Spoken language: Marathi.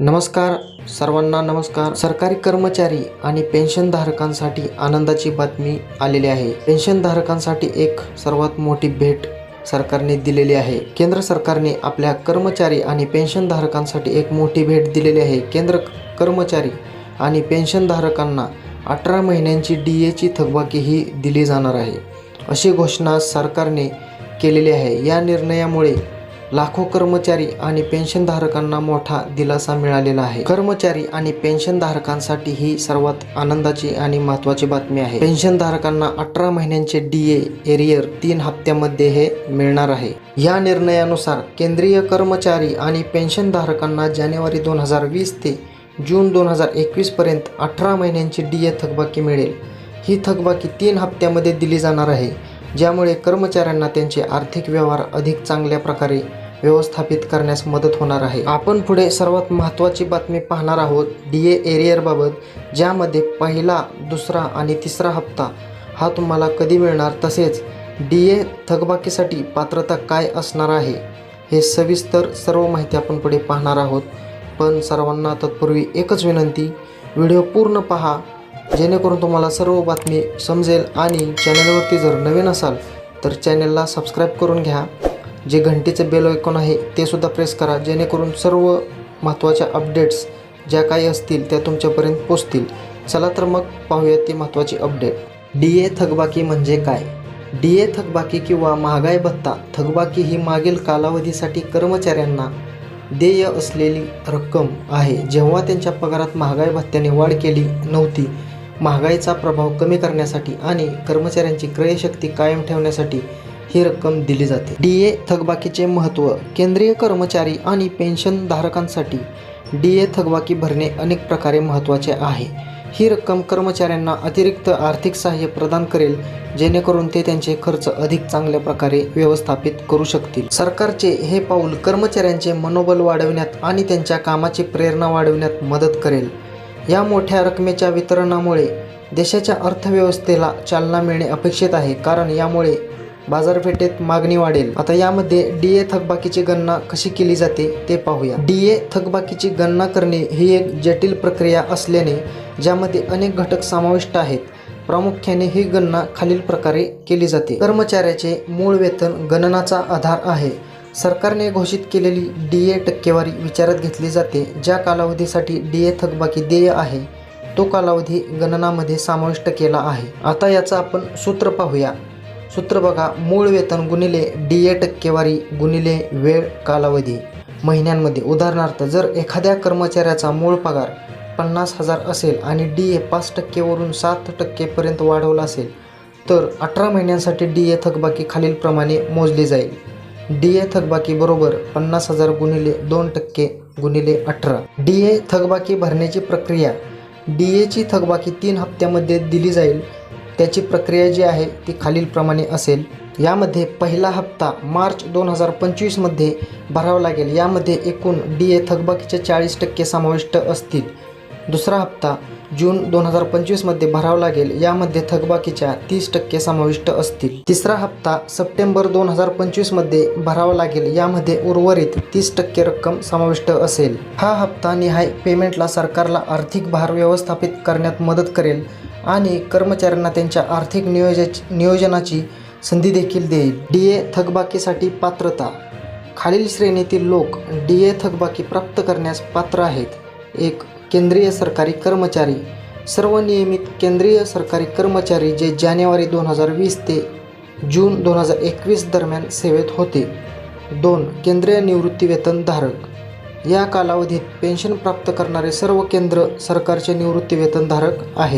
नमस्कार सर्वांना नमस्कार. सरकारी कर्मचारी आणि पेन्शनधारकांसाठी आनंदाची बातमी आलेली आहे. पेन्शनधारकांसाठी एक सर्वात मोठी भेट सरकारने दिलेली आहे. केंद्र सरकारने आपल्या कर्मचारी आणि पेन्शनधारकांसाठी एक मोठी भेट दिलेली आहे. केंद्र कर्मचारी आणि पेन्शनधारकांना अठरा महिन्यांची डी एची थकबाकी ही दिली जाणार आहे. अशी घोषणा सरकारने केलेली आहे. या निर्णयामुळे लाखो कर्मचारी आणि पेन्शनधारकांना मोठा दिलासा मिळालेला आहे. कर्मचारी आणि पेन्शनधारकांसाठी ही सर्वात आनंदाची आणि महत्त्वाची बातमी आहे. पेन्शनधारकांना अठरा महिन्यांचे डी ए एरियर तीन हप्त्यामध्ये हे मिळणार आहे. या निर्णयानुसार केंद्रीय कर्मचारी आणि पेन्शनधारकांना जानेवारी दोन हजार वीस ते जून दोन हजार एकवीस पर्यंत अठरा महिन्यांची डी ए थकबाकी मिळेल. ही थकबाकी तीन हप्त्यामध्ये दिली जाणार आहे. ज्यामुळे कर्मचाऱ्यांना त्यांचे आर्थिक व्यवहार अधिक चांगल्या प्रकारे व्यवस्थापित करण्यास मदत होणार आहे. आपण पुढे सर्वात महत्त्वाची बातमी पाहणार आहोत डी ए एरियरबाबत ज्यामध्ये पहिला दुसरा आणि तिसरा हप्ता हा तुम्हाला कधी मिळणार? तसेच डी ए थकबाकीसाठी पात्रता काय असणार आहे? हे सविस्तर सर्व माहिती आपण पुढे पाहणार आहोत. पण सर्वांना तत्पूर्वी एकच विनंती व्हिडिओ पूर्ण पहा जेणेकरून तुम्हाला सर्व बातमी समजेल आणि चॅनलवरती जर नवीन असाल तर चॅनलला सबस्क्राईब करून घ्या. जे घंटीचं बेल ऐकून आहे ते सुद्धा प्रेस करा जेणेकरून सर्व महत्त्वाच्या अपडेट्स ज्या काही असतील त्या तुमच्यापर्यंत पोचतील. चला तर मग पाहूया ती महत्त्वाची अपडेट. डी ए थकबाकी म्हणजे काय? डी ए थकबाकी किंवा महागाई भत्ता थकबाकी ही मागील कालावधीसाठी कर्मचाऱ्यांना देय असलेली रक्कम आहे. जेव्हा त्यांच्या पगारात महागाई भत्त्याने वाढ केली नव्हती महागाईचा प्रभाव कमी करण्यासाठी आणि कर्मचाऱ्यांची क्रयशक्ती कायम ठेवण्यासाठी ही रक्कम दिली जाते. डी ए थकबाकीचे महत्त्व केंद्रीय कर्मचारी आणि पेन्शनधारकांसाठी डी ए थकबाकी भरणे अनेक प्रकारे महत्त्वाचे आहे. ही रक्कम कर्मचाऱ्यांना अतिरिक्त आर्थिक सहाय्य प्रदान करेल जेणेकरून ते त्यांचे खर्च अधिक चांगल्या प्रकारे व्यवस्थापित करू शकतील. सरकारचे हे पाऊल कर्मचाऱ्यांचे मनोबल वाढविण्यात आणि त्यांच्या कामाची प्रेरणा वाढविण्यात मदत करेल. या मोठ्या रकमेच्या वितरणामुळे देशाच्या अर्थव्यवस्थेला चालना मिळणे अपेक्षित आहे. कारण यामुळे बाजारपेठेत मागणी वाढेल. आता यामध्ये डी ए थकबाकीची गणना कशी केली जाते ते पाहूया. डी ए थकबाकीची गणना करणे ही एक जटिल प्रक्रिया असल्याने ज्यामध्ये अनेक घटक समाविष्ट आहेत. प्रामुख्याने ही गणना खालील प्रकारे केली जाते. कर्मचाऱ्याचे मूळ वेतन गणनाचा आधार आहे. सरकारने घोषित केलेली डी ए टक्केवारी विचारात घेतली जाते ज्या कालावधीसाठी डी ए थकबाकी देय आहे तो कालावधी गणनामध्ये समाविष्ट केला आहे. आता याचं आपण सूत्र पाहूया. सूत्र बघा मूळ वेतन गुणिले डी ए टक्केवारी गुणिले वेळ कालावधी. महिन्यांमध्ये उदाहरणार्थ जर एखाद्या कर्मचाऱ्याचा मूळ पगार पन्नास हजार असेल आणि डी ए पाच टक्केवरून सात टक्केपर्यंत वाढवला असेल तर अठरा महिन्यांसाठी डी ए थकबाकी खालीलप्रमाणे मोजली जाईल. डी ए थकबाकी बरोबर पन्नास हजार गुणिले दोन टक्के गुणिले अठरा. डी ए थकबाकी भरण्याची प्रक्रिया डी एची थकबाकी तीन हप्त्यामध्ये दिली जाईल. त्याची प्रक्रिया जी आहे ती खालीलप्रमाणे असेल. यामध्ये पहिला हप्ता मार्च दोन हजार पंचवीसमध्ये भरावा लागेल. यामध्ये एकूण डी ए थकबाकीचे चाळीस टक्के समाविष्ट असतील. दुसरा हप्ता जून दोन हजार पंचवीसमध्ये भरावा लागेल. यामध्ये थकबाकीच्या तीस टक्के समाविष्ट असतील. तिसरा हप्ता सप्टेंबर दोन हजार पंचवीसमध्ये भरावा लागेल. यामध्ये उर्वरित तीस टक्के रक्कम समाविष्ट असेल. हा हप्ता निहाय पेमेंटला सरकारला आर्थिक भार व्यवस्थापित करण्यात मदत करेल आणि कर्मचाऱ्यांना त्यांच्या आर्थिक नियोजा नियोजनाची संधी देखील देईल. डी ए थकबाकीसाठी पात्रता. खालील श्रेणीतील लोक डी ए थकबाकी प्राप्त करण्यास पात्र आहेत. एक केंद्रीय सरकारी कर्मचारी. सर्व नियमित केंद्रीय सरकारी कर्मचारी जे जानेवारी दोन हजार वीस ते जून दोन हजार एकवीस दरम्यान सेवेत होते. दोन केंद्रीय निवृत्तीवेतनधारक या कालावधीत पेन्शन प्राप्त करणारे सर्व केंद्र सरकारचे निवृत्तीवेतनधारक आहेत.